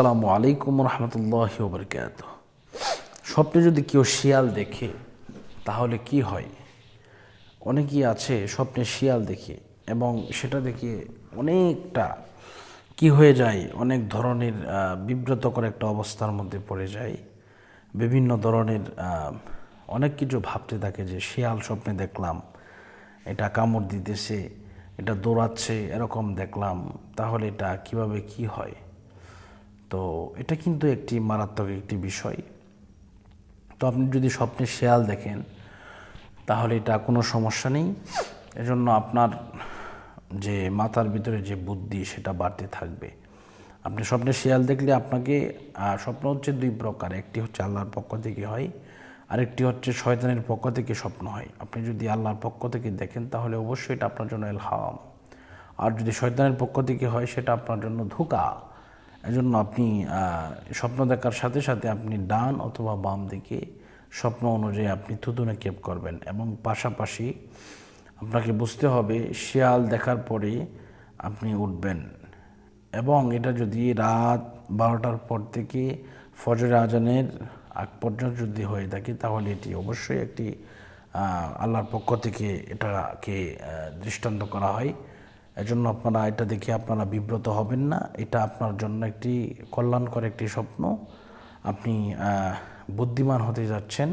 আসসালামু আলাইকুম রহমতুল্লাহ বরকাত স্বপ্নে যদি কেউ শিয়াল দেখে, তাহলে কি হয়? অনেকেই আছে স্বপ্নে শিয়াল দেখে এবং সেটা দেখে অনেকটা কি হয়ে যায়, অনেক ধরনের বিব্রতকর একটা অবস্থার মধ্যে পড়ে যায়। বিভিন্ন ধরনের অনেক কিছু ভাবতে থাকে যে শিয়াল স্বপ্নে দেখলাম, এটা কামড় দিতেছে, এটা দৌড়াচ্ছে, এরকম দেখলাম, তাহলে এটা কীভাবে কি হয়? তো এটা কিন্তু একটি মারাত্মক একটি বিষয়। তো আপনি যদি স্বপ্নে শেয়াল দেখেন, তাহলে এটা কোনো সমস্যা নেই। এজন্য আপনার যে মাথার ভিতরে যে বুদ্ধি, সেটা বাড়তে থাকবে। আপনি স্বপ্নে শেয়াল দেখলে আপনাকে স্বপ্ন হচ্ছে দুই প্রকার। একটি হচ্ছে আল্লাহর পক্ষ থেকে হয়, আরেকটি হচ্ছে শয়তানের পক্ষ থেকে স্বপ্ন হয়। আপনি যদি আল্লাহর পক্ষ থেকে দেখেন, তাহলে অবশ্যই এটা আপনার জন্য এলহাম। আর যদি শয়তানের পক্ষ থেকে হয়, সেটা আপনার জন্য ধোকা। এজন্য আপনি স্বপ্ন দেখার সাথে সাথে আপনি ডান অথবা বাম দিকে স্বপ্ন অনুযায়ী আপনি থুতুনে কেপ করবেন এবং পাশাপাশি আপনাকে বুঝতে হবে শিয়াল দেখার পরে আপনি উঠবেন। এবং এটা যদি রাত বারোটার পর থেকে ফজর আজানের আগ পর্যন্ত যদি হয়ে থাকে, তাহলে এটি অবশ্যই একটি আল্লাহর পক্ষ থেকে এটাকে দৃষ্টান্ত করা হয়। এজন্য আপনারা এটা দেখে আপনারা বিব্রত হবেন না। এটা আপনার জন্য একটি কল্যাণকর একটি স্বপ্ন। আপনি বুদ্ধিমান হতে যাচ্ছেন।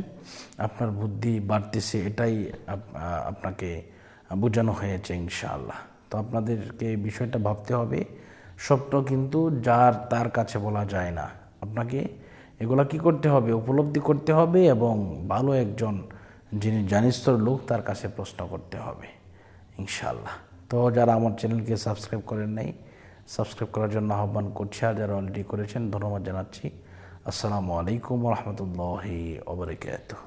আপনার বুদ্ধি বাড়তেছে, এটাই আপনাকে বোঝানো হয়েছে ইনশাআল্লাহ। তো আপনাদেরকে এই বিষয়টা ভাবতে হবে। স্বপ্ন কিন্তু যার তার কাছে বলা যায় না। আপনাকে এগুলা কি করতে হবে? উপলব্ধি করতে হবে এবং ভালো একজন যিনি জানিস্তর লোক তার কাছে প্রশ্ন করতে হবে ইনশাআল্লাহ। তো যারা আমার চ্যানেলকে সাবস্ক্রাইব করেন নাই, সাবস্ক্রাইব করার জন্য আহ্বান করছি আর যারা অলরেডি করেছেন, ধন্যবাদ জানাচ্ছি। আসসালামু আলাইকুম রহমতুল্লাহি ওবরাকাতুহ